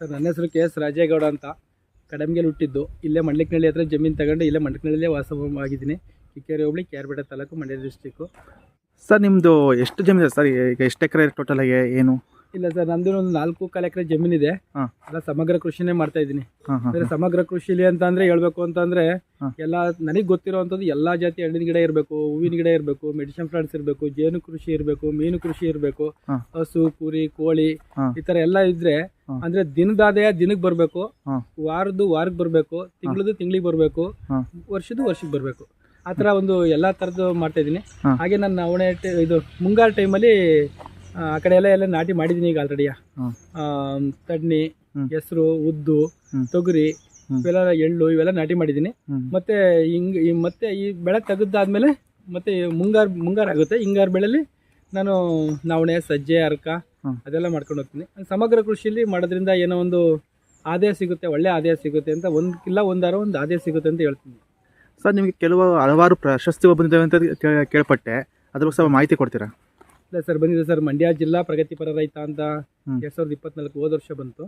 Sir ನನ್ನ ಹೆಸರು K S Rajegowda ಅಂತ. ಕಡಂಗೆಲಿ ಹುಟ್ಟಿದ್ದು. ಇಲ್ಲೇ ಮಂಡ್ಲಿಕ್ನಳ್ಳಿ ಹತ್ರ ಜಮೀನು ತಗೊಂಡು ಇಲ್ಲೇ ಮಂಡ್ಲಿಕ್ನಳ್ಳಿಯಲ್ಲೇ ವಾಸವಾಗಿದ್ದೀನಿ ಕಿಕ್ಕೇರಿ ಹೋಬಳಿ ಕ್ಯಾರ್ಪೇಟೆ ತಾಲೂಕು ಮಂಡ್ಯ ಡಿಸ್ಟಿಕ್ಕು ಸರ್ ನಿಮ್ಮದು ಎಷ್ಟು ಜಮೀನು ಇದೆ ಸರ್? ಈಗ ಎಷ್ಟು ಎಕರೆ ಟೋಟಲ್ ಆಗಿ ಏನು? ಇಲ್ಲ ಸರ್ ನಂದು ಒಂದು ನಾಲ್ಕು ಕಾಲು ಎಕರೆ ಜಮೀನಿದೆ ಇದೆ. ಎಲ್ಲ ಸಮಗ್ರ ಕೃಷಿನೇ ಮಾಡ್ತಾ ಇದ್ದೀನಿ. ಅಂದ್ರೆ ಸಮಗ್ರ ಕೃಷಿಲಿ ಅಂತ ಅಂದ್ರೆ ಹೇಳ್ಬೇಕು ಅಂತಂದ್ರೆ. ಎಲ್ಲ ನನಗೆ ಗೊತ್ತಿರೋವಂಥದ್ದು ಎಲ್ಲಾ ಜಾತಿ ಹಣ್ಣಿನ ಗಿಡ ಇರಬೇಕು ಹೂವಿನ ಗಿಡ ಇರಬೇಕು ಮೆಡಿಸಿನ್ ಪ್ಲಾಂಟ್ಸ್ ಇರಬೇಕು ಜೇನು ಕೃಷಿ ಇರಬೇಕು ಮೀನು ಕೃಷಿ ಇರಬೇಕು ಹಸು ಕುರಿ ಕೋಳಿ. ಈ ತರ ಎಲ್ಲ ಇದ್ರೆ. ಅಂದ್ರೆ ದಿನದ ಆದಾಯ ದಿನಕ್ಕೆ ಬರಬೇಕು ವಾರದ್ದು ವಾರಕ್ಕೆ ಬರಬೇಕು ತಿಂಗಳದ್ದು ತಿಂಗಳಿಗೆ ಬರಬೇಕು ವರ್ಷದ್ದು ವರ್ಷಕ್ಕೆ ಬರಬೇಕು. ಆ ಥರ ಒಂದು ಎಲ್ಲಾ ತರದ್ದು ಮಾಡ್ತಾ ಇದ್ದೀನಿ. ಹಾಗೆ ನನ್ನ ಅವಣೆ ಇದು ಮುಂಗಾರು ಟೈಮಲ್ಲಿ ಆ ಕಡೆ ಎಲ್ಲ ಎಲ್ಲ ನಾಟಿ ಮಾಡಿದೀನಿ ಈಗ ಆಲ್ರೆಡಿ ಆ ತಡ್ನಿ. ಹೆಸರು ಉದ್ದು ತೊಗರಿ. ಇವೆಲ್ಲ ಎಳ್ಳು ಇವೆಲ್ಲ ನಾಟಿ ಮಾಡಿದೀನಿ ಮತ್ತೆ ಹಿಂಗ್ ಈ ಮತ್ತೆ ಈ ಬೆಳೆ ತೆಗೆದಾದ್ಮೇಲೆ ಮತ್ತೆ ಮುಂಗಾರು ಮುಂಗಾರು ಆಗುತ್ತೆ. ಹಿಂಗಾರು ಬೆಳೆಯಲ್ಲಿ ನಾನು ನವಣೆ ಸಜ್ಜೆ ಅರ್ಕ ಅದೆಲ್ಲ ಮಾಡ್ಕೊಂಡು ಹೋಗ್ತೀನಿ. ಸಮಗ್ರ ಕೃಷಿಯಲ್ಲಿ ಮಾಡೋದ್ರಿಂದ ಏನೋ ಒಂದು ಆದಾಯ ಸಿಗುತ್ತೆ ಒಳ್ಳೆ ಆದಾಯ ಸಿಗುತ್ತೆ ಅಂತ ಒಂದು ಇಲ್ಲ ಒಂದಾರ ಒಂದು ಆದಾಯ ಸಿಗುತ್ತೆ ಅಂತ ಹೇಳ್ತೀನಿ. ಸರ್ ನಿಮಗೆ ಕೆಲವು ಹಲವಾರು ಪ್ರಶಸ್ತಿಗಳು ಬಂದಿದ್ದಾವೆ ಅಂತ ಕೇಳಪಟ್ಟೆ ಕೇಳ್ಪಟ್ಟೆ. ಅದ್ರ ಬಗ್ಗೆ ಸ್ವಲ್ಪ ಮಾಹಿತಿ ಕೊಡ್ತೀರಾ? ಇಲ್ಲ ಸರ್ ಬಂದಿದೆ ಸರ್. ಮಂಡ್ಯ ಜಿಲ್ಲಾ ಪ್ರಗತಿಪರ ರೈತ ಅಂತ ಎರಡು ಸಾವಿರದ ಇಪ್ಪತ್ನಾಲ್ಕು ಹೋದ ವರ್ಷ ಬಂತು.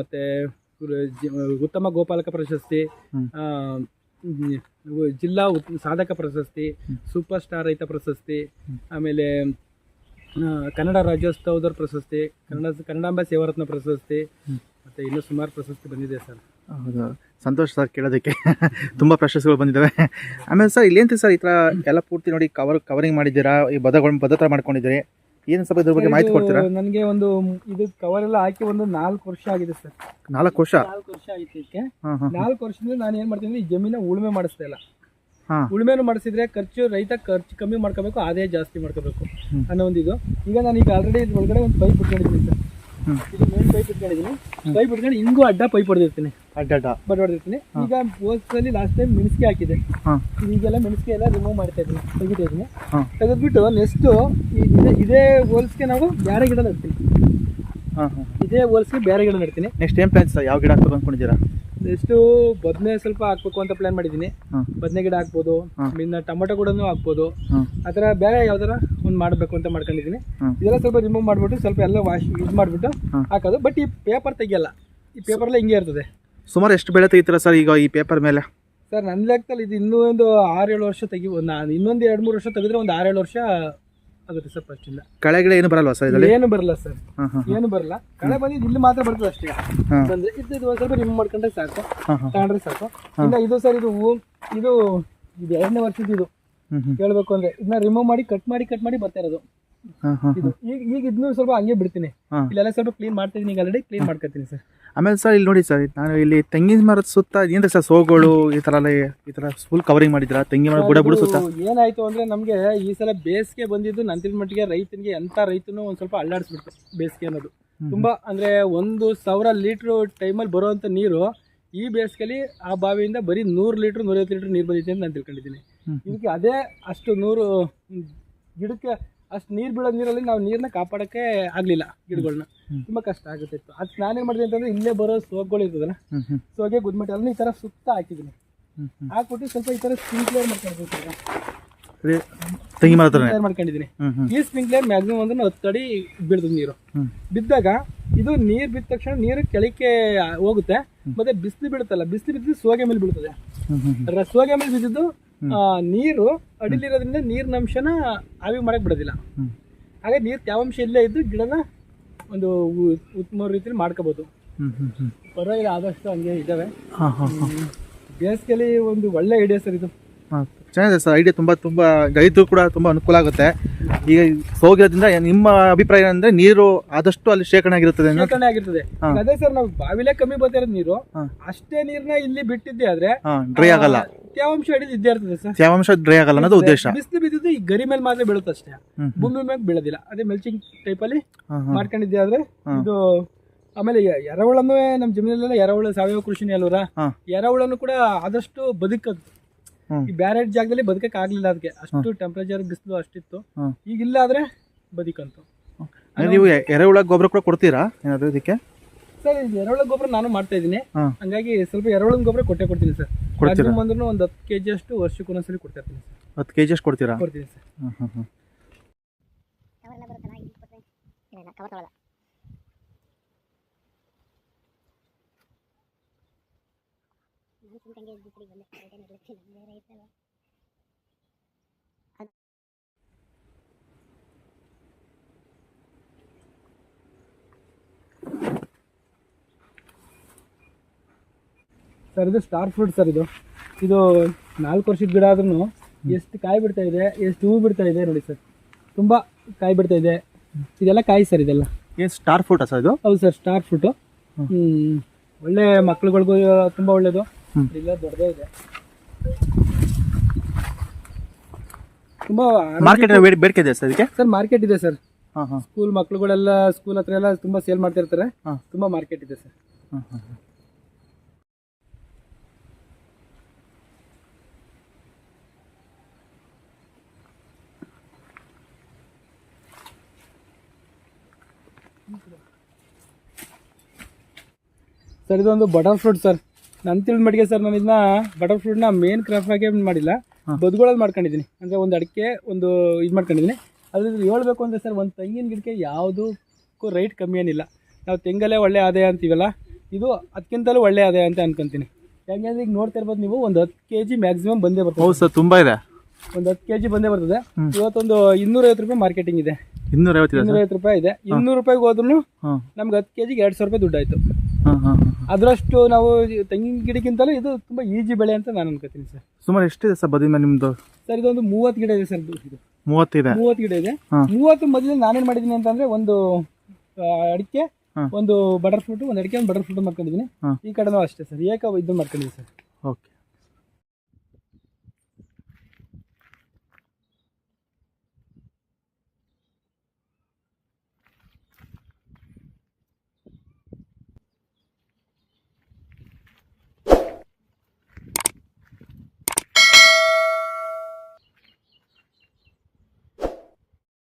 ಮತ್ತೆ ಉತ್ತಮ ಗೋಪಾಲಕ ಪ್ರಶಸ್ತಿ ಜಿಲ್ಲಾ ಉತ್- ಸಾಧಕ ಪ್ರಶಸ್ತಿ ಸೂಪರ್ ಸ್ಟಾರ್ ರೈತ ಪ್ರಶಸ್ತಿ ಆಮೇಲೆ ಕನ್ನಡ ರಾಜ್ಯೋತ್ಸವದ ಪ್ರಶಸ್ತಿ ಕನ್ನಡ ಕನ್ನಡಾಂಬ ಸೇವಾರತ್ನ ಪ್ರಶಸ್ತಿ ಮತ್ತು ಇನ್ನೂ ಸುಮಾರು ಪ್ರಶಸ್ತಿ ಬಂದಿದೆ ಸರ್. ಹೌದು? ಸಂತೋಷ ಸರ್ ಕೇಳೋದಕ್ಕೆ ತುಂಬ ಪ್ರಶಸ್ತಿಗಳು ಬಂದಿದ್ದಾವೆ ಆಮೇಲೆ ಸರ್ ಇಲ್ಲೇಂತ ಸರ್ ಈ ಥರ ಎಲ್ಲ ಪೂರ್ತಿ ನೋಡಿ ಕವರ್ ಕವರಿಂಗ್ ಮಾಡಿದ್ದೀರಾ? ಈ ಬದಗಳು ಬದ ಥರ ಮಾಡ್ಕೊಂಡಿದ್ದೀರಿ? ಏನು ಸ್ವಲ್ಪ ಇದ್ರ ಬಗ್ಗೆ ಮಾಹಿತಿ ಕೊಡ್ತೀರಾ? ನನಗೆ ಒಂದು ಇದು ಕವರ್ ಎಲ್ಲ ಹಾಕಿ ಒಂದು ನಾಲ್ಕು ವರ್ಷ ಆಗಿದೆ ಸರ್. ನಾಲ್ಕು ವರ್ಷ? ನಾಲ್ಕು ವರ್ಷ ಆಯ್ತಕ್ಕೆ ಇದಕ್ಕೆ. ನಾಲ್ಕು ವರ್ಷದಿಂದ ನಾನು ಏನ್ ಮಾಡ್ತೀನಿ ಈ ಜಮೀನ ಉಳುಮೆ ಮಾಡಿಸ್ತಾ ಇಲ್ಲ. ಉಳುಮೆನು ಮಾಡಿಸಿದ್ರೆ ಖರ್ಚು ರೈತ ಖರ್ಚು ಕಮ್ಮಿ ಮಾಡ್ಕೋಬೇಕು ಆದಾಯ ಜಾಸ್ತಿ ಮಾಡ್ಕೋಬೇಕು. ಅನ್ನೋ ಒಂದು ಇದು. ಈಗ ನಾನು ಈಗ ಆಲ್ರೆಡಿ ಇದ್ರ ಒಳಗಡೆ ಒಂದು ಪೈಪ್ ಇಟ್ಕೊಂಡಿದ್ದೀನಿ ಸರ್. ಇದು ಮೇನ್ ಪೈಪ್ ಇಟ್ಕೊಂಡಿದ್ದೀನಿ ಪೈಪ್ ಇಟ್ಕೊಂಡು ಹಿಂಗೂ ಅಡ್ಡ ಪೈಪ್ ಹೊಡೆದಿರ್ತೀನಿ. ಅಡ್ಡ ಅಡ್ಡ ಬಟ್ ಹೊಡೆದಿರ್ತೀನಿ ಈಗ ಹೋಲ್ಸಲ್ಲಿ ಲಾಸ್ಟ್ ಟೈಮ್ ಮೆಣಸಿಗೆ ಹಾಕಿದೆ ಈಗೆಲ್ಲ ಮೆಣಸಿಗೆ ಎಲ್ಲ ರಿಮೂವ್ ಮಾಡ್ತಾ ಇದ್ದೀನಿ ತೆಗಿತಾ ಇದ್ದೀನಿ ತೆಗೆದ್ಬಿಟ್ಟು ನೆಕ್ಸ್ಟು ಇದೇ ಇದೇ ಹೋಲ್ಸ್ಗೆ ನಾವು ಬೇರೆ ಗಿಡ ನೆಡ್ತೀನಿ ಇದೇ ಹೋಲ್ಸ್ಗೆ ಬೇರೆ ಗಿಡ ನೆಡ್ತೀನಿ. ನೆಕ್ಸ್ಟ್ ಏನ್ ಪ್ಲಾನ್ಸ್ ಯಾವ ಗಿಡ ಹಾಕ್ಬೇಕು ಅಂದ್ಕೊಂಡಿದ್ದೀರಾ ನೆಕ್ಸ್ಟು ಬದನೆ ಸ್ವಲ್ಪ ಹಾಕ್ಬೇಕು ಅಂತ ಪ್ಲಾನ್ ಮಾಡಿದ್ದೀನಿ. ಬದನೆ ಗಿಡ ಹಾಕ್ಬೋದು. ಇನ್ನ ಟೊಮೊಟೊ ಕೂಡ ಹಾಕ್ಬೋದು. ಆ ಥರ ಬೇರೆ ಯಾವ್ದಾರ ಒಂದು ಮಾಡಬೇಕು ಅಂತ ಮಾಡ್ಕೊಂಡಿದ್ದೀನಿ. ಇದೆಲ್ಲ ಸ್ವಲ್ಪ ರಿಮೂವ್ ಮಾಡ್ಬಿಟ್ಟು ಸ್ವಲ್ಪ ಎಲ್ಲ ವಾಶ್ ಇದು ಮಾಡಿಬಿಟ್ಟು. ಹಾಕೋದು. ಬಟ್ ಈ ಪೇಪರ್ ತೆಗಿಯಲ್ಲ. ಈ ಪೇಪರ್ ಎಲ್ಲ ಹಿಂಗೆ ಇರ್ತದೆ. ಸುಮಾರು ಎಷ್ಟು ಬೆಳೆ ತೆಗಿತೀರಾ ಸರ್ ಈಗ ಈ ಪೇಪರ್ ಮೇಲೆ? ಸರ್ ನನ್ನ ಲೆಕ್ಕದಲ್ಲಿ ಇದು ಇನ್ನೂ ಒಂದು ಆರು ಏಳು ವರ್ಷ ತೆಗಿ ನಾನು ಇನ್ನೊಂದು ಎರಡು ಮೂರು ವರ್ಷ ತೆಗೆದ್ರೆ ಒಂದು ಆರೇಳು ವರ್ಷ ಆಗುತ್ತೆ ಸರ್ ಫಸ್ಟಿಂದ ಕಳೆ ಗಿಡ ಏನು ಬರಲ್ವಾ ಸರ್ ಇದರಲ್ಲಿ? ಏನು ಬರಲ್ಲ ಸರ್. ಹಾಂ ಹಾಂ ಏನು ಬರಲ್ಲ. ಕಳೆ ಬಂದಿದ್ದು ಇಲ್ಲಿ ಮಾತ್ರ ಬರ್ತದೆ ಅಷ್ಟೇ. ಅಂದ್ರೆ ಬಂದ್ರೆ ಇದು ಇದು ಒಂದ್ ಸ್ವಲ್ಪ ರಿಮೂವ್ ಮಾಡ್ಕೊಂಡ್ರೆ ಸಾಕು. ಹಾಂ ಹಾಂ. ತಗೊಂಡ್ರೆ ಸಾಕು. ಇಲ್ಲ ಇದು ಸರ್ ಇದು ಹೂ ಇದು ಇದು ಎರಡನೇ ವರ್ಷದ ಇದು. ಹೇಳ್ಬೇಕು ಅಂದ್ರೆ. ಇದನ್ನ ರಿಮೂವ್ ಮಾಡಿ ಕಟ್ ಮಾಡಿ ಕಟ್ ಮಾಡಿ ಬರ್ತಾ ಇರೋದು. ಇದು ಈಗ ಈಗ ಇದನ್ನು ಸ್ವಲ್ಪ ಹಂಗೆ ಬಿಡ್ತೀನಿ. ಹಾಂ. ಇಲ್ಲೆಲ್ಲ ಸ್ವಲ್ಪ ಕ್ಲೀನ್ ಮಾಡ್ತಿದ್ದೀನಿ ಈಗ ಆಲ್ರೆಡಿ ಕ್ಲೀನ್ ಮಾಡ್ಕೊತೀನಿ ಸರ್. ಆಮೇಲೆ ಸರ್ ಇಲ್ಲಿ ನೋಡಿ ಸರ್ ನಾನು ಇಲ್ಲಿ ತೆಂಗಿನ ಮರದ ಸುತ್ತ ಏನು ಸರ್ ಸೋಗಳು ಈ ಥರ ಎಲ್ಲ ಈ ತರ ಫುಲ್ ಕವರಿಂಗ್ ಮಾಡಿದ್ರ ತೆಂಗಿನ ಮರ ಬುಡ ಬುಡ ಸುತ್ತ? ಏನಾಯ್ತು ಅಂದ್ರೆ ನಮಗೆ ಈ ಸಲ ಬೇಸಿಗೆ ಬಂದಿದ್ದು ನಂತರ ಮಟ್ಟಿಗೆ ರೈತನಿಗೆ ಎಂತ ರೈತನು ಒಂದ್ ಸ್ವಲ್ಪ ಅಲ್ಲಾಡಿಸ್ಬಿಡ್ತು ಬೇಸಿಗೆ ಅನ್ನೋದು. ತುಂಬಾ ಅಂದ್ರೆ ಒಂದು ಸಾವಿರ ಲೀಟ್ರ್ ಟೈಮಲ್ಲಿ ಬರುವಂತ ನೀರು ಈ ಬೇಸಿಗೆಲಿ ಆ ಬಾವಿಯಿಂದ ಬರೀ ನೂರು ಲೀಟ್ರ್ ನೂರೈವತ್ತು ಲೀಟ್ರ್ ನೀರು ಬಂದಿದೆ ಅಂತ ನಾನು ತಿಳ್ಕೊಂಡಿದ್ದೀನಿ. ಇದಕ್ಕೆ ಅದೇ ಅಷ್ಟು ನೂರು ಗಿಡಕ್ಕೆ ಅಷ್ಟು ನೀರು ಬೀಳೋ ನೀರಲ್ಲಿ ನಾವು ನೀರನ್ನ ಕಾಪಾಡೋಕ್ಕೆ ಆಗಲಿಲ್ಲ ಗಿಡಗಳನ್ನ ತುಂಬಾ ಕಷ್ಟ ಆಗುತ್ತಿತ್ತು ಅದು ನಾನೇನು ಮಾಡಿದೆ ಅಂತಂದ್ರೆ ಇಲ್ಲೇ ಬರೋ ಸೋಗ್ಗಳು ಇರ್ತದಲ್ಲ ಸೋಗೆ ಗುದ್ಮಟ್ಟಿ ಅದನ್ನ ಗುದ್ಮಟ್ಟೆಲ್ಲ ಈ ಥರ ಸುತ್ತ ಹಾಕಿದ್ದೀನಿ. ಹಾಕ್ಬಿಟ್ಟು ಸ್ವಲ್ಪ ಈ ಥರ ಸ್ಪ್ರಿಂಕ್ಲೇರ್ ಮಾಡ್ಕೊಂಡಿದ್ದೀನಿ. ಮಾಡ್ಕೊಂಡಿದೀನಿ ಮಾಡ್ಕೊಂಡಿದ್ದೀನಿ ಈ ಸ್ಪ್ರಿಂಕ್ಲೇರ್ ಮ್ಯಾಕ್ಸಿಮಮ್ ಅಂದ್ರೆ ಹತ್ತು ಅಡಿ ಬೀಳ್ತದೆ ನೀರು. ಬಿದ್ದಾಗ ಇದು ನೀರು ಬಿದ್ದ ತಕ್ಷಣ ನೀರು ಕೆಳಕ್ಕೆ ಹೋಗುತ್ತೆ ಮತ್ತೆ ಬಿಸಿಲು ಬೀಳುತ್ತಲ್ಲ ಬಿಸಿಲು ಬಿದ್ದು ಸೋಗೆ ಮೇಲೆ ಬೀಳ್ತದೆ ಸೋಗೆ ಮೇಲೆ ಬಿದ್ದಿದ್ದು ನೀರು ಅಡಿಲಿರೋದ್ರಿಂದ ನೀರಿನ ಅಂಶನ ಆವಿ ಮಾಡಕ್ ಬಿಡೋದಿಲ್ಲ. ಹಾಗೆ ನೀರು ತ್ಯಾವಾಂಶ ಇಲ್ಲೇ ಇದ್ದು ಗಿಡನ ಒಂದು ಉತ್ತಮ ರೀತಿಯಲ್ಲಿ ಮಾಡ್ಕೋಬಹುದು ಪರವಾಗಿಲ್ಲ ಆದಷ್ಟು ಹಂಗೆ ಹಾಂ ಬೇಸಿಗೆಲಿ ಒಂದು ಒಳ್ಳೆ ಐಡಿಯಾ ಸರ್ ಇದು. ಚೆನ್ನಾಗಿದೆ ಸರ್ ಐಡಿಯಾ ತುಂಬ ತುಂಬ ರೈತರು ಕೂಡ ತುಂಬ ಅನುಕೂಲ ಆಗುತ್ತೆ. ಈಗ ಹೋಗಿರೋದ್ರಿಂದ ನಿಮ್ಮ ಅಭಿಪ್ರಾಯ ಅಂದರೆ ನೀರು ಆದಷ್ಟು ಅಲ್ಲಿ ಶೇಖರಣೆ ಆಗಿರುತ್ತದೆ ಶೇಖರಣೆ ಆಗಿರ್ತದೆ. ಅದೇ ಸರ್ ನಾವು ಬಾವಿಲೇ ಕಮ್ಮಿ ಬರ್ತಾ ಇರೋದು ನೀರು. ಅಷ್ಟೇ ನೀರ್ನ ಇಲ್ಲಿ ಬಿಟ್ಟಿದ್ದೆ ಆದ್ರೆ ಡ್ರೈ ಆಗಲ್ಲ. ತೇವಾಂಶ ಹಿಡಿದಿದ್ದೇ ಇದ್ದೇ ಇರ್ತದೆ ಸರ್. ತೇವಾಂಶ ಡ್ರೈ ಆಗಲ್ಲ ಅನ್ನೋದು ಉದ್ದೇಶ. ಬಿಸಿಲು ಬಿದ್ದಿದ್ದು ಈ ಗರಿ ಮೇಲೆ ಮಾತ್ರ ಬೀಳುತ್ತೆ ಅಷ್ಟೇ ಭೂಮಿ ಮೇಲೆ ಬೀಳೋದಿಲ್ಲ. ಅದೇ ಮೆಲ್ಚಿಂಗ್ ಟೈಪ್ ಅಲ್ಲಿ ಮಾಡ್ಕೊಂಡಿದ್ದೆ ಆದ್ರೆ ಇದು ಆಮೇಲೆ ಎರವಳನ್ನು ನಮ್ಮ ಜಮೀನಲ್ಲೆಲ್ಲ ಎರೆಹುಳ ಸಾವಯವ ಕೃಷಿನೇ ಅಲ್ವರ? ಎರವಳನ್ನು ಕೂಡ ಆದಷ್ಟು ಬದುಕದು. ಈ ಬ್ಯಾರೆ ಜಾಗದಲ್ಲಿ ಬದುಕಕ್ಕೆ ಆಗ್ಲಿಲ್ಲ ಅದಕ್ಕೆ ಅಷ್ಟು ಟೆಂಪರೇಚರ್ ಬಿಸಿಲು ಅಷ್ಟಿತ್ತು. ಈಗ ಈಗಿಲ್ಲ ಆದ್ರೆ ಬದುಕಂತು. ನೀವು ಎರೆಹುಳ ಗೊಬ್ಬರ ಕೂಡ ಕೊಡ್ತೀರಾ ಏನಾದ್ರೂ ಇದಕ್ಕೆ? ಸರ್ ಎರೆಹುಳ ಗೊಬ್ಬರ ನಾನು ಮಾಡ್ತಾ ಇದ್ದೀನಿ. ಹಂಗಾಗಿ ಸ್ವಲ್ಪ ಎರೆಹುಳ ಗೊಬ್ಬರ ಕೊಟ್ಟೆ ಕೊಡ್ತೀನಿ ಸರ್. ಕೊಡ್ತೀರಾ? ಬಂದ್ರು ಒಂದು ಹತ್ತು ಕೆ ಜಿ ಅಷ್ಟು ವರ್ಷಕ್ಕೆ ಒಂದೊಂದ್ಸಲಿ ಕೊಡ್ತಾ ಇರ್ತೀನಿ ಹತ್ತು ಕೆ ಜಿ ಅಷ್ಟು ಕೊಡ್ತೀರಾ? ಕೊಡ್ತೀನಿ ಸರ್. ಹಾಂ ಹಾಂ ಹಾಂ ನಾನು ಸುಮ್ಮನೆ ಬಿಟ್ಟು ಬಂದೆ. ಬೇರೆ ಐತಲ್ವ ಸರ್ ಇದು ಸ್ಟಾರ್ ಫ್ರೂಟ್ ಸರ್ ಇದು. ಇದು ನಾಲ್ಕು ವರ್ಷದ ಗಿಡ ಆದ್ರೂ ಎಷ್ಟು ಕಾಯಿ ಬಿಡ್ತಾ ಇದೆ ಎಷ್ಟು ಹೂ ಬಿಡ್ತಾ ಇದೆ ನೋಡಿ ಸರ್ ತುಂಬ ಕಾಯಿ ಬಿಡ್ತಾ ಇದೆ. ಇದೆಲ್ಲ ಕಾಯಿ ಸರ್ ಇದೆಲ್ಲ. ಏನು ಸ್ಟಾರ್ ಫ್ರೂಟಾ ಸರ್ ಇದು? ಹೌದು ಸರ್ ಸ್ಟಾರ್ ಫ್ರೂಟ್ ಒಳ್ಳೆ ಮಕ್ಳುಗಳಿಗೂ ತುಂಬ ಒಳ್ಳೇದು. ಇಲ್ಲ ದೊಡ್ಡದೇ ಇದೆ. ತುಂಬ ಮಾರ್ಕೆಟ್ ಬೇಡಿಕೆ ಇದೆ ಸರ್ ಇದಕ್ಕೆ? ಸರ್ ಮಾರ್ಕೆಟ್ ಇದೆ ಸರ್ ಹಾಂ ಹಾಂ. ಸ್ಕೂಲ್ ಮಕ್ಳುಗಳೆಲ್ಲ ಸ್ಕೂಲ್ ಹತ್ರ ಎಲ್ಲ ತುಂಬ ಸೇಲ್ ಮಾಡ್ತಿರ್ತಾರೆ. ತುಂಬ ಮಾರ್ಕೆಟ್ ಇದೆ ಸರ್ ಸರ್ ಇದೊಂದು ಬಟರ್ ಫ್ರೂಟ್ ಸರ್. ನನ್ನ ತಿಳಿದ ಮಟ್ಟಿಗೆ ಸರ್ ನಾನು ಇದನ್ನ ಬಟರ್ ಫ್ರೂಟ್ನ ಮೇನ್ ಕ್ರಾಫ್ಟ್ ಆಗಿ ಮಾಡಿಲ್ಲ. ಬದುಗಳಲ್ಲಿ ಮಾಡ್ಕೊಂಡಿದ್ದೀನಿ. ಅಂದರೆ ಒಂದು ಅಡಿಕೆ ಒಂದು ಇದು ಮಾಡ್ಕೊಂಡಿದ್ದೀನಿ. ಅದ್ರಲ್ಲಿ ಹೇಳ್ಬೇಕು ಅಂದರೆ ಸರ್ ಒಂದು ತೆಂಗಿನ ಗಿಡಕ್ಕೆ ಯಾವುದಕ್ಕೂ ರೈಟ್ ಕಮ್ಮಿ ಏನಿಲ್ಲ. ನಾವು ತೆಂಗಲ್ಲೇ ಒಳ್ಳೆ ಆದಾಯ ಅಂತೀವಲ್ಲ ಇದು ಅದಕ್ಕಿಂತಲೂ ಒಳ್ಳೆ ಆದಾಯ ಅಂತ ಅನ್ಕೊಂತೀನಿ. ಯಾಕೆಂದ್ರೆ ಈಗ ನೋಡ್ತಾ ಇರ್ಬೋದು ನೀವು ಒಂದು ಹತ್ತು ಕೆ ಜಿ ಮ್ಯಾಕ್ಸಿಮಮ್ ಬಂದೇ ಬರ್ತದೆ. ಹೌದು ಸರ್ ತುಂಬ ಇದೆ. ಒಂದು ಹತ್ತು ಕೆ ಜಿ ಬಂದೇ ಬರ್ತದೆ. ಇವತ್ತೊಂದು ಇನ್ನೂರೈವತ್ತು ರೂಪಾಯಿ ಮಾರ್ಕೆಟಿಂಗ್ ಇದೆ. ಇನ್ನೂರೈವತ್ತು ಇನ್ನೂರೈವತ್ತು ರೂಪಾಯಿ ಇದೆ. ಇನ್ನೂರು ರೂಪಾಯಿಗೆ ಹೋದ್ರು ನಮ್ಗೆ ಹತ್ತು ಕೆ ಜಿಗೆ ಎರಡು ಸಾವಿರ ರೂಪಾಯಿ ದುಡ್ಡಾಯಿತು. ಅದರಷ್ಟು ನಾವು ತೆಂಗಿನ ಗಿಡಕ್ಕಿಂತಲೂ ಇದು ತುಂಬ ಈಜಿ ಬೆಳೆ ಅಂತ ನಾನು ಅನ್ಕೋತೀನಿ ಸರ್. ಸುಮಾರು ಎಷ್ಟಿದೆ ಸರ್ ಬದಿ ನಿಮ್ದು? ನಿಮ್ಮದು ಸರ್ ಇದೊಂದು ಮೂವತ್ತು ಗಿಡ ಇದೆ ಸರ್ ಇದು ಮೂವತ್ತಿದೆ ಮೂವತ್ತು ಗಿಡ ಇದೆ. ಮೂವತ್ತು ಮೊದಲು ನಾನೇನು ಮಾಡಿದ್ದೀನಿ ಅಂತಂದ್ರೆ ಒಂದು ಅಡಿಕೆ ಒಂದು ಬಟರ್ ಫ್ರೂಟ್ ಒಂದು ಅಡಿಕೆ ಒಂದು ಬಟರ್ ಫ್ರೂಟ್ ಮಾಡ್ಕೊಂಡಿದ್ದೀನಿ ಈ ಕಡೆನೂ ಅಷ್ಟೇ ಸರ್ ಏಕ ಇದು ಮಾಡ್ಕೊಂಡಿದ್ದೀನಿ ಸರ್. ಓಕೆ.